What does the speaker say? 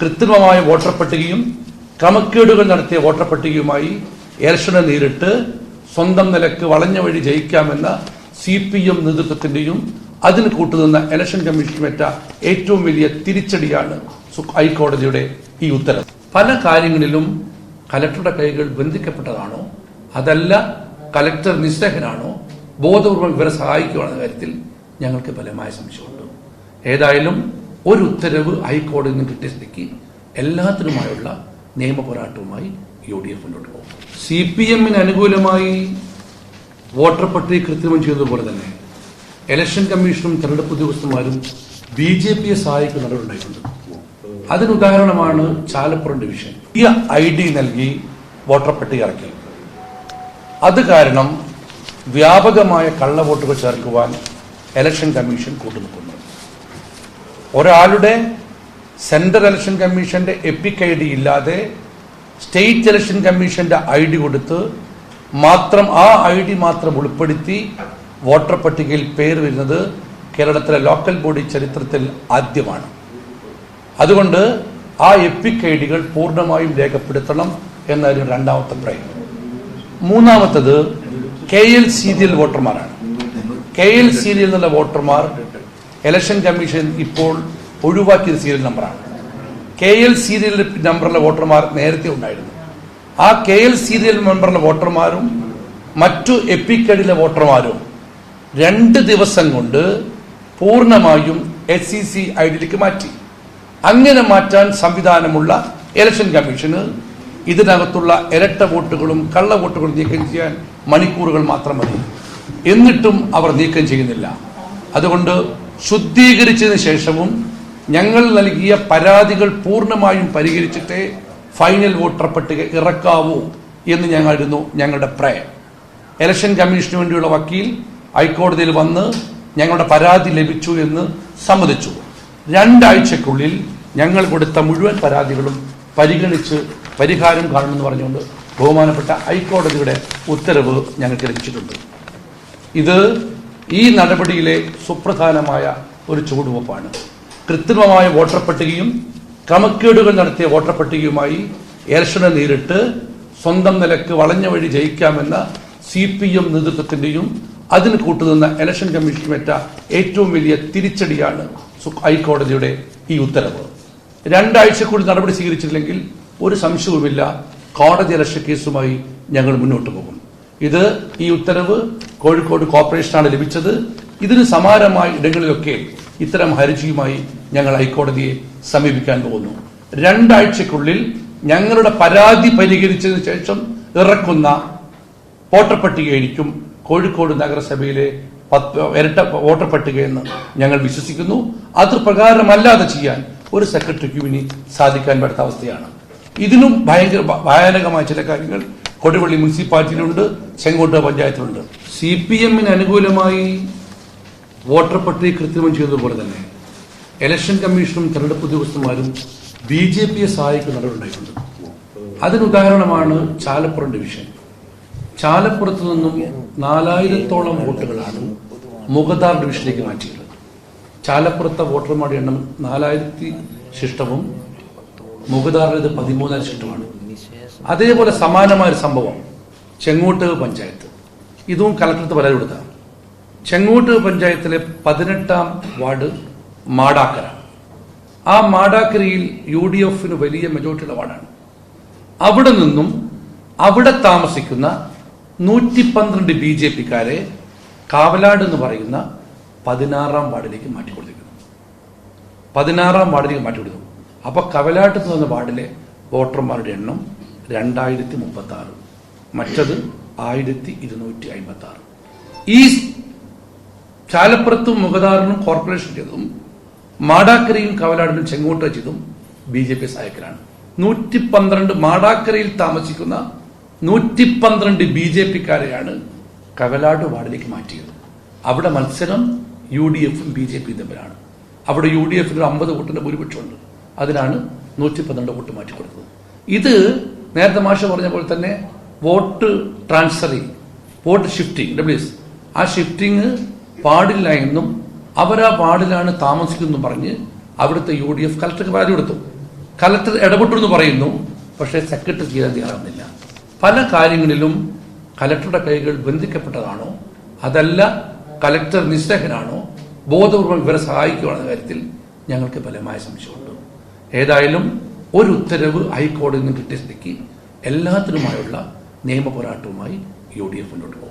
കൃത്രിമമായ voter പട്ടികയും ക്രമക്കേടുകൾ നടത്തിയ വോട്ടർ പട്ടികയുമായി ഇലക്ഷനെ നേരിട്ട് സ്വന്തം നിലയ്ക്ക് വളഞ്ഞ വഴി ജയിക്കാമെന്ന സി പി എം നേതൃത്വത്തിന്റെയും അതിന് കൂട്ടുനിന്ന ഇലക്ഷൻ കമ്മീഷനുമേറ്റ ഏറ്റവും വലിയ തിരിച്ചടിയാണ് ഹൈക്കോടതിയുടെ ഈ ഉത്തരവ്. പല കാര്യങ്ങളിലും കലക്ടറുടെ കൈകൾ ബന്ധിക്കപ്പെട്ടതാണോ? അതല്ല കലക്ടർ നിസ്സഹനാണോ? ബോധപൂർവം ഇവരെ സഹായിക്കുകയാണെന്ന കാര്യത്തിൽ ഞങ്ങൾക്ക് ഫലമായ സംശയമുണ്ട്. ഏതായാലും ഒരു ഉത്തരവ് ഹൈക്കോടതി നിന്ന് കിട്ടിയ സ്ഥിതിക്ക് എല്ലാത്തിനുമായുള്ള നിയമ പോരാട്ടവുമായി യു ഡി എഫ് മുന്നോട്ട് പോകും. സി പി എമ്മിന് അനുകൂലമായി വോട്ടർ പട്ടിക കൃത്രിമം ചെയ്തതുപോലെ തന്നെ ഇലക്ഷൻ കമ്മീഷനും തെരഞ്ഞെടുപ്പ് ഉദ്യോഗസ്ഥന്മാരും ബി ജെ പിയെ സഹായിക്കുന്ന നടപടിയുണ്ടായിട്ടുണ്ട് അതിനുദാഹരണമാണ് ചാലപ്പുറം ഡിവിഷൻ. ഈ ഐ ഡി നൽകി വോട്ടർ പട്ടിക ഇറക്കി അത് കാരണം വ്യാപകമായ കള്ളവോട്ടുകൾ ചേർക്കുവാൻ ഇലക്ഷൻ കമ്മീഷൻ കൂട്ടുനിൽക്കുന്നു. ഒരാളുടെ സെൻട്രൽ ഇലക്ഷൻ കമ്മീഷന്റെ എപ്പിക് ഐ ഡി ഇല്ലാതെ സ്റ്റേറ്റ് ഇലക്ഷൻ കമ്മീഷന്റെ ഐ ഡി കൊടുത്ത് മാത്രം ആ ഐ ഡി മാത്രം ഉൾപ്പെടുത്തി വോട്ടർ പട്ടികയിൽ പേര് വരുന്നത് കേരളത്തിലെ ലോക്കൽ ബോഡി ചരിത്രത്തിൽ ആദ്യമാണ്. അതുകൊണ്ട് ആ എപ്പിക് ഐ ഡികൾ പൂർണമായും രേഖപ്പെടുത്തണം എന്നായിരുന്നു രണ്ടാമത്തെ പ്രയം മൂന്നാമത്തത് കെ എൽ സീരിയൽ വോട്ടർമാരാണ്. കെ എൽ സീരിയൽ എന്നുള്ള വോട്ടർമാർ ഇലക്ഷൻ കമ്മീഷൻ ഇപ്പോൾ ഒഴിവാക്കിയ സീരിയൽ നമ്പറാണ്. കെ എൽ സീരിയൽ നമ്പറിലെ വോട്ടർമാർ നേരത്തെ ഉണ്ടായിരുന്നു. ആ കെ എൽ സീരിയൽ നമ്പറിലെ വോട്ടർമാരും മറ്റു എപ്പിക്കടിലെ വോട്ടർമാരും രണ്ട് ദിവസം കൊണ്ട് പൂർണമായും എസ് സി സി ഐ ഡിയിലേക്ക് മാറ്റി. അങ്ങനെ മാറ്റാൻ സംവിധാനമുള്ള ഇലക്ഷൻ കമ്മീഷന് ഇതിനകത്തുള്ള ഇരട്ട വോട്ടുകളും കള്ള വോട്ടുകളും നീക്കം ചെയ്യാൻ മണിക്കൂറുകൾ മാത്രം മതി. എന്നിട്ടും അവർ നീക്കം ചെയ്യുന്നില്ല. അതുകൊണ്ട് ശുദ്ധീകരിച്ചതിന് ശേഷവും ഞങ്ങൾ നൽകിയ പരാതികൾ പൂർണമായും പരിഹരിച്ചിട്ടേ ഫൈനൽ വോട്ടർ പട്ടിക ഇറക്കാവൂ എന്ന് ഞങ്ങളായിരുന്നു ഞങ്ങളുടെ പ്രയം ഇലക്ഷൻ കമ്മീഷന് വേണ്ടിയുള്ള വക്കീൽ ഹൈക്കോടതിയിൽ വന്ന് ഞങ്ങളുടെ പരാതി ലഭിച്ചു എന്ന് സമ്മതിച്ചു. രണ്ടാഴ്ചക്കുള്ളിൽ ഞങ്ങൾ കൊടുത്ത മുഴുവൻ പരാതികളും പരിഗണിച്ച് പരിഹാരം കാണുമെന്ന് പറഞ്ഞുകൊണ്ട് ബഹുമാനപ്പെട്ട ഹൈക്കോടതിയുടെ ഉത്തരവ് ഞങ്ങൾക്ക് ലഭിച്ചിട്ടുണ്ട്. ഇത് ഈ നടപടിയിലെ സുപ്രധാനമായ ഒരു ചുവടുവെപ്പാണ്. കൃത്രിമമായ വോട്ടർ പട്ടികയും ക്രമക്കേടുകൾ നടത്തിയ വോട്ടർ പട്ടികയുമായി ഇലക്ഷനെ നേരിട്ട് സ്വന്തം നിലയ്ക്ക് വളഞ്ഞ വഴി ജയിക്കാമെന്ന സി പി എം നേതൃത്വത്തിന്റെയും അതിന് കൂട്ടുനിന്ന ഇലക്ഷൻ കമ്മീഷനുമേറ്റ ഏറ്റവും വലിയ തിരിച്ചടിയാണ് ഹൈക്കോടതിയുടെ ഈ ഉത്തരവ്. രണ്ടാഴ്ചക്കുള്ളിൽ നടപടി സ്വീകരിച്ചില്ലെങ്കിൽ ഒരു സംശയവുമില്ല. കോടതി അലക്ഷ്യ കേസുമായി ഞങ്ങൾ മുന്നോട്ട് പോകും. ഇത് ഈ ഉത്തരവ് കോഴിക്കോട് കോർപ്പറേഷനാണ് ലഭിച്ചത്. ഇതിന് സമാനമായ ഇടങ്ങളിലൊക്കെ ഇത്തരം ഹർജിയുമായി ഞങ്ങൾ ഹൈക്കോടതിയെ സമീപിക്കാൻ പോകുന്നു. രണ്ടാഴ്ചക്കുള്ളിൽ ഞങ്ങളുടെ പരാതി പരിഹരിച്ചതിന് ശേഷം ഇറക്കുന്ന വോട്ടർ പട്ടികയായിരിക്കും കോഴിക്കോട് നഗരസഭയിലെ ഇരട്ട വോട്ടർ പട്ടികയെന്ന് ഞങ്ങൾ വിശ്വസിക്കുന്നു. അത് പ്രകാരമല്ലാതെ ചെയ്യാൻ ഒരു സെക്രട്ടറിക്കും ഇനി സാധിക്കാൻ പറ്റാത്ത അവസ്ഥയാണ്. ഇതിനും ഭയങ്കര ഭയാനകമായ ചില കാര്യങ്ങൾ കൊടുവള്ളി മുനിസിപ്പാലിറ്റിയിലുണ്ട് ചെങ്കോട്ട പഞ്ചായത്തിലുണ്ട്. സി പി എമ്മിന് അനുകൂലമായി വോട്ടർ പട്ടിക കൃത്രിമം ചെയ്തതുപോലെ തന്നെ ഇലക്ഷൻ കമ്മീഷനും തെരഞ്ഞെടുപ്പ് ഉദ്യോഗസ്ഥന്മാരും ബി ജെ പിയെ സഹായിക്കുന്ന നടപടിയുണ്ടായിട്ടുണ്ട് അതിനുദാഹരണമാണ് ചാലപ്പുറം ഡിവിഷൻ. ചാലപ്പുറത്ത് നിന്നും നാലായിരത്തോളം വോട്ടുകളാണ് മുഗദാർ ഡിവിഷനിലേക്ക് മാറ്റിയത്. ചാലപ്പുറത്തെ വോട്ടർമാരുടെ എണ്ണം നാലായിരത്തി ശിഷ്ടവും മുഗദാറിനത് പതിമൂന്നായിരം ശിഷ്ടമാണ്. അതേപോലെ സമാനമായ ഒരു സംഭവം. ചെങ്ങോട്ട് പഞ്ചായത്ത്. ഇതും കലക്ടർക്ക് പരാതി കൊടുത്ത. ചെങ്ങോട്ട് പഞ്ചായത്തിലെ പതിനെട്ടാം വാർഡ് മാടാക്കര. ആ മാടാക്കരയിൽ യു ഡി എഫിന് വലിയ മെജോറിറ്റിയുടെ വാർഡാണ്. അവിടെ നിന്നും അവിടെ താമസിക്കുന്ന നൂറ്റി പന്ത്രണ്ട് ബി ജെ പിക്കാരെ കാവലാട് എന്ന് പറയുന്ന പതിനാറാം വാർഡിലേക്ക് മാറ്റിക്കൊടുത്തിരിക്കുന്നു. പതിനാറാം വാർഡിലേക്ക് മാറ്റിക്കൊടുത്തു. അപ്പൊ കവലാട്ട് എന്ന് പറഞ്ഞ വാർഡിലെ വോട്ടർമാരുടെ എണ്ണം രണ്ടായിരത്തി മുപ്പത്തി ആറ് മറ്റത് ആയിരത്തി ഇരുന്നൂറ്റി അമ്പത്തി ആറ് ഈ ചാലപ്പുറത്തും മുഖദാറിനും കോർപ്പറേഷൻ ചെയ്തതും മാടാക്കരയും കവലാടിനും ചെങ്ങോട്ട് ചെയ്തും ബി ജെ പി സഹായകരാണ്. നൂറ്റി പന്ത്രണ്ട് മാടാക്കരയിൽ താമസിക്കുന്ന നൂറ്റി പന്ത്രണ്ട് ബി ജെ പിക്കാരെയാണ് കവലാട് വാർഡിലേക്ക് മാറ്റിയത്. അവിടെ മത്സരം യു ഡി എഫും ബി ജെ പി തമ്മിലാണ്. അവിടെ യു ഡി എഫിന് അമ്പത് വോട്ടിന്റെ ഭൂരിപക്ഷമുണ്ട്. അതിനാണ് നൂറ്റി പന്ത്രണ്ട് വോട്ട് മാറ്റിക്കൊടുത്തത്. ഇത് നേരത്തെ മാഷ പറഞ്ഞ പോലെ തന്നെ വോട്ട് ട്രാൻസ്ഫറിങ് വോട്ട് ഷിഫ്റ്റിംഗ് ഡബ്ല്യൂസ് ആ ഷിഫ്റ്റിങ് പാടില്ല എന്നും അവർ ആ പാടിലാണ് താമസിക്കുന്നു പറഞ്ഞ് അവിടുത്തെ യു ഡി എഫ് കലക്ടർക്ക് പരാതി കൊടുത്തു. കലക്ടർ ഇടപെട്ടു എന്ന് പറയുന്നു പക്ഷേ സെക്രട്ടറി ചെയ്യാൻ തയ്യാറാവുന്നില്ല പല കാര്യങ്ങളിലും കലക്ടറുടെ കൈകൾ ബന്ധിക്കപ്പെട്ടതാണോ? അതല്ല കലക്ടർ നിസ്സഹനാണോ? ബോധപൂർവം ഇവരെ സഹായിക്കുകയാണെന്ന കാര്യത്തിൽ ഞങ്ങൾക്ക് ബലമായ സംശയമുണ്ട്. ഏതായാലും ഒരു ഉത്തരവ് ഹൈക്കോടതി നിന്ന് കിട്ടിയ സ്ഥിതിക്ക് എല്ലാത്തിനുമായുള്ള നിയമപോരാട്ടവുമായി യു ഡി എഫ് മുന്നോട്ട് പോകും.